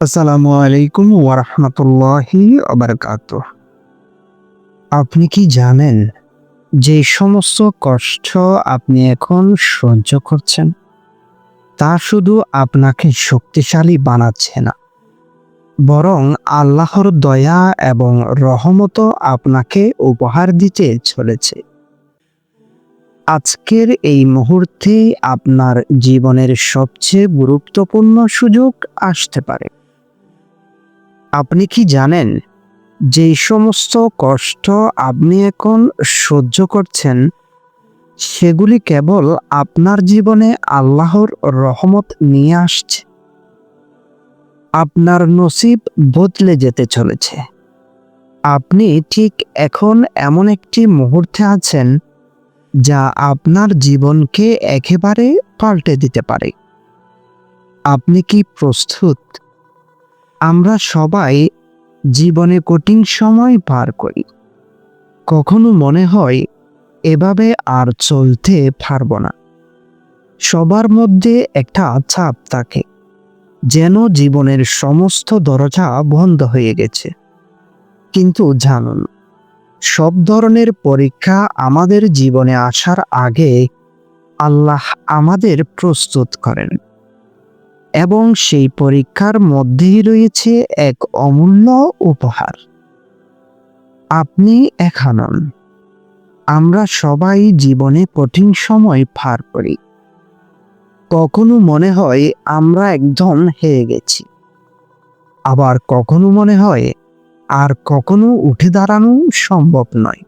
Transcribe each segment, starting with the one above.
আসসালামু আলাইকুম ওয়ারহমতুল্লাহি আপনি কি জানেন যে সমস্ত কষ্ট আপনি এখন সহ্য করছেন? তা শুধু আপনাকে শক্তিশালী বানাচ্ছে না, বরং আল্লাহর দয়া এবং রহমত আপনাকে উপহার দিতে চলেছে। আজকের এই মুহূর্তে আপনার জীবনের সবচেয়ে গুরুত্বপূর্ণ সুযোগ আসতে পারে। আপনি কি জানেন যে সমস্ত কষ্ট আপনি এখন সহ্য করছেন? সেগুলি কেবল আপনার জীবনে আল্লাহর রহমত নিয়ে আসছে। আপনার নসিব বদলে যেতে চলেছে। আপনি ঠিক এখন এমন একটি মুহূর্তে আছেন যা আপনার জীবনকে একেবারে পাল্টে দিতে পারে। আপনি কি প্রস্তুত? আমরা সবাই জীবনে কঠিন সময় পার করি। কখনো মনে হয় এভাবে আর চলতে পারব না। সবার মধ্যে একটা চাপ থাকে, যেন জীবনের সমস্ত দরজা বন্ধ হয়ে গেছে। কিন্তু জানুন, সব ধরনের পরীক্ষা আমাদের জীবনে আসার আগে আল্লাহ আমাদের প্রস্তুত করেন। এবং সেই পরীক্ষার মধ্যেই রয়েছে এক অমূল্য উপহার। আপনি এখানন আমরা সবাই জীবনে কঠিন সময় পার করি। কখনো মনে হয় আমরা একদম হেরে গেছি। আবার কখনো মনে হয় আর কখনো উঠে দাঁড়ানো সম্ভব নয়।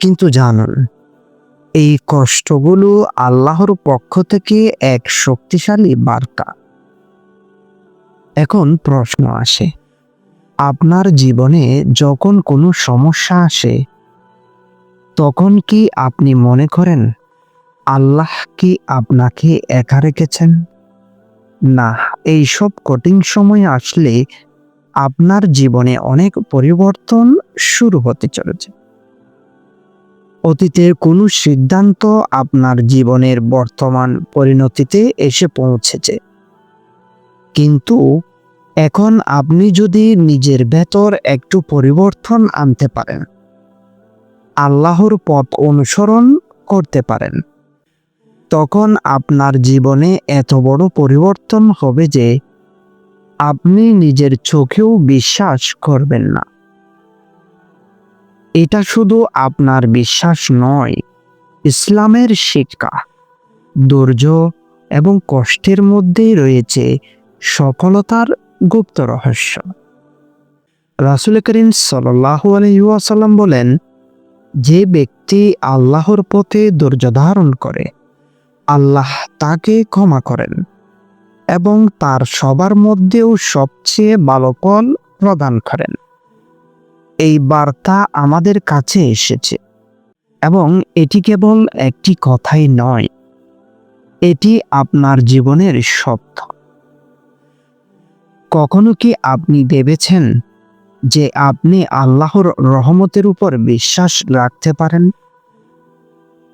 কিন্তু জানুন, এই কষ্টগুলো আল্লাহর পক্ষ থেকে এক শক্তিশালী বার্তা। এখন প্রশ্ন আসে, আপনার জীবনে যখন কোনো সমস্যা আসে, তখন কি আপনি মনে করেন, আল্লাহ কি আপনাকে একা রেখেছেন? না এই সব কঠিন সময় আসলে আপনার জীবনে অনেক পরিবর্তন শুরু হতে চলেছে। অতীতের কোনো সিদ্ধান্ত আপনার জীবনের বর্তমান পরিণতিতে এসে পৌঁছেছে। কিন্তু এখন আপনি যদি নিজের ভেতর একটু পরিবর্তন আনতে পারেন, আল্লাহর পথ অনুসরণ করতে পারেন, তখন আপনার জীবনে এত বড় পরিবর্তন হবে যে আপনি নিজের চোখেও বিশ্বাস করবেন না। এটা শুধু আপনার বিশ্বাস নয়, ইসলামের শিক্ষা, ধৈর্য এবং কষ্টের মধ্যেই রয়েছে সফলতার গুপ্ত রহস্য। রাসুল করিম আলহিউসাল্লাম বলেন, যে ব্যক্তি আল্লাহর পথে ধৈর্য ধারণ করে, আল্লাহ তাকে ক্ষমা করেন এবং তার সবার মধ্যেও সবচেয়ে ভালো ফল প্রদান করেন। এই বার্তা আমাদের কাছে এসেছে এবং এটি কেবল একটি কথাই নয়, এটি আপনার জীবনের সত্য। কখনো কি আপনি ভেবেছেন যে আপনি আল্লাহর রহমতের উপর বিশ্বাস রাখতে পারেন?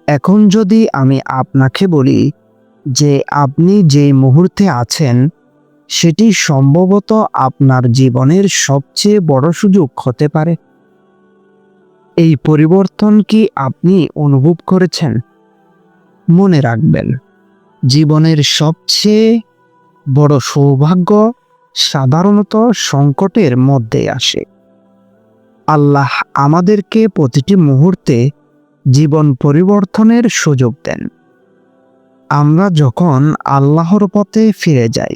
এখন যদি আমি আপনাকে বলি যে আপনি যে মুহূর্তে আছেন, সেটি সম্ভবত আপনার জীবনের সবচেয়ে বড় সুযোগ হতে পারে। এই পরিবর্তন কি আপনি অনুভব করেছেন? মনে রাখবেন, জীবনের সবচেয়ে বড় সৌভাগ্য সাধারণত সংকটের মধ্যে আসে। আল্লাহ আমাদেরকে প্রতিটি মুহূর্তে জীবন পরিবর্তনের সুযোগ দেন। আমরা যখন আল্লাহর পথে ফিরে যাই,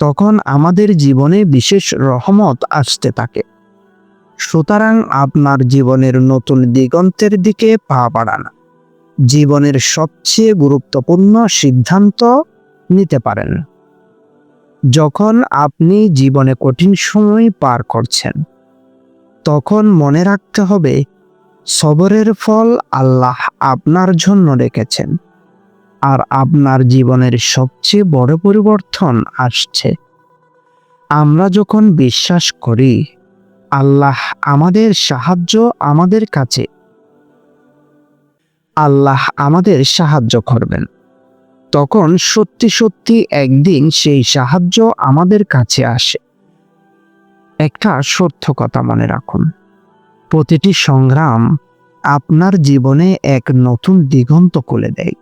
তখন আমাদের জীবনে বিশেষ রহমত আসতে থাকে। সুতরাং আপনার জীবনের নতুন দিগন্তের দিকে পা বাড়ান। জীবনের সবচেয়ে গুরুত্বপূর্ণ সিদ্ধান্ত নিতে পারেন। যখন আপনি জীবনে কঠিন সময় পার করছেন, তখন মনে রাখতে হবে, সবরের ফল আল্লাহ আপনার জন্য রেখেছেন। আর আপনার জীবনের সবচেয়ে বড় পরিবর্তন আসছে। আমরা যখন বিশ্বাস করি, আল্লাহ আমাদের সাহায্য আমাদের কাছে। আল্লাহ আমাদের সাহায্য করবেন। তখন সত্যি সত্যি একদিন সেই সাহায্য আমাদের কাছে আসে। একটা সত্য কথা মনে রাখুন। প্রতিটি সংগ্রাম আপনার জীবনে এক নতুন দিগন্ত খুলে দেয়।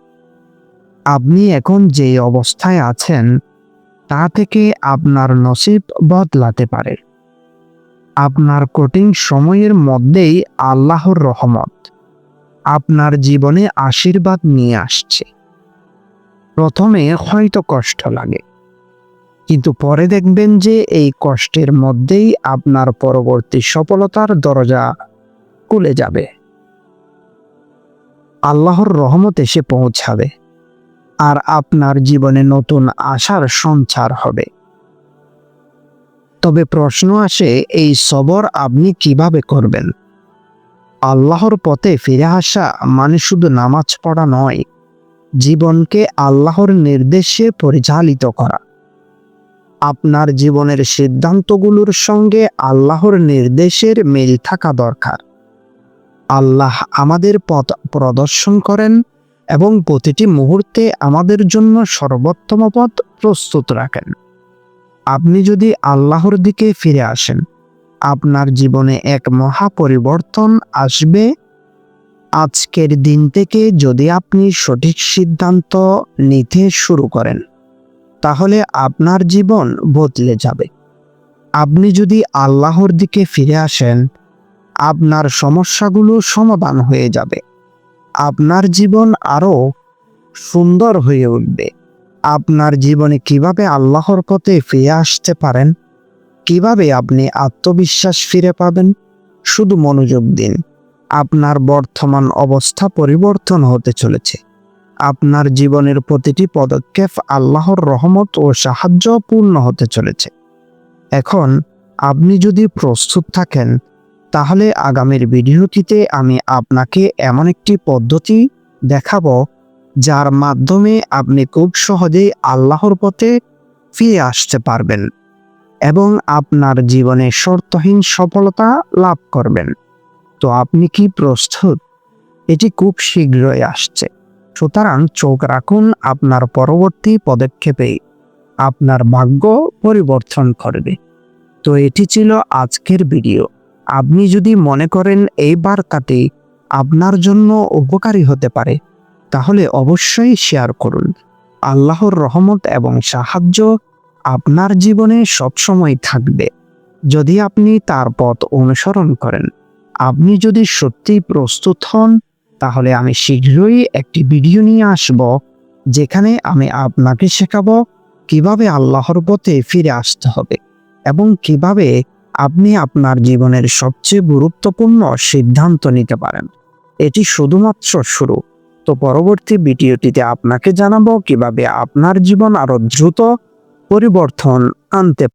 আপনি এখন যে অবস্থায় আছেন, তা থেকে আপনার নসিব বদলাতে পারে। আপনার কঠিন সময়ের মধ্যেই আল্লাহর রহমত। আপনার জীবনে আশীর্বাদ নিয়ে আসছে। প্রথমে হয়তো কষ্ট লাগে। কিন্তু পরে দেখবেন যে এই কষ্টের মধ্যেই আপনার পরবর্তী সফলতার দরজা খুলে যাবে। আল্লাহর রহমত এসে পৌঁছাবে আর আপনার জীবনে নতুন আশার সঞ্চার হবে। তবে প্রশ্ন আসে, এই সবর আপনি কীভাবে করবেন? আল্লাহর পথে ফিরে আসা মানে শুধু নামাজ পড়া নয় জীবনকে আল্লাহর নির্দেশে পরিচালিত করা। আপনার জীবনের সিদ্ধান্তগুলোর সঙ্গে আল্লাহর নির্দেশের মিল থাকা দরকার। আল্লাহ আমাদের পথ প্রদর্শন করেন এবং প্রতিটি মুহূর্তে আমাদের জন্য সর্বোত্তম পথ প্রস্তুত রাখেন। আপনি যদি আল্লাহর দিকে ফিরে আসেন, আপনার জীবনে এক মহা পরিবর্তন আসবে আজকের দিন থেকে যদি আপনি সঠিক সিদ্ধান্ত নিতে শুরু করেন, তাহলে আপনার জীবন বদলে যাবে। আপনি যদি আল্লাহর দিকে ফিরে আসেন, আপনার সমস্যাগুলো সমাধান হয়ে যাবে। আপনার জীবন আরও সুন্দর হয়ে উঠবে। আপনার জীবনে কীভাবে আল্লাহর পথে ফিরে আসতে পারেন, কীভাবে আপনি আত্মবিশ্বাস ফিরে পাবেন, শুধু মনোযোগ দিন। আপনার বর্তমান অবস্থা পরিবর্তন হতে চলেছে। আপনার জীবনের প্রতিটি পদক্ষেপ আল্লাহর রহমত ও সাহায্য পূর্ণ হতে চলেছে। এখন আপনি যদি প্রস্তুত থাকেন, তাহলে আগামীর ভিডিওটিতে আমি আপনাকে এমন একটি পদ্ধতি দেখাবো, যার মাধ্যমে আপনি খুব সহজেই আল্লাহর পথে ফিরে আসতে পারবেন এবং আপনার জীবনে শর্তহীন সফলতা লাভ করবেন। তো আপনি কি প্রস্তুত? এটি খুব শীঘ্রই আসছে। সুতরাং চোখ রাখুন আপনার পরবর্তী পদক্ষেপে। আপনার ভাগ্য পরিবর্তন করবে। তো এটি ছিল আজকের ভিডিও। আপনি যদি মনে করেন এই বার্তাটি আপনার জন্য উপকারী হতে পারে, তাহলে অবশ্যই শেয়ার করুন। আল্লাহর রহমত এবং সাহায্য আপনার জীবনে সবসময় থাকবে। যদি আপনি তার পথ অনুসরণ করেন আপনি যদি সত্যি প্রস্তুত হন, তাহলে আমি শীঘ্রই একটি ভিডিও নিয়ে আসব, যেখানে আমি আপনাকে শেখাবো কীভাবে আল্লাহর পথে ফিরে আসতে হবে এবং কীভাবে আপনি আপনার জীবনের সবচেয়ে গুরুত্বপূর্ণ সিদ্ধান্ত নিতে পারেন। এটি শুধুমাত্র শুরু। তো পরবর্তী ভিডিওটিতে আপনাকে জানাব কীভাবে আপনার জীবন আরও দ্রুত পরিবর্তন আনতে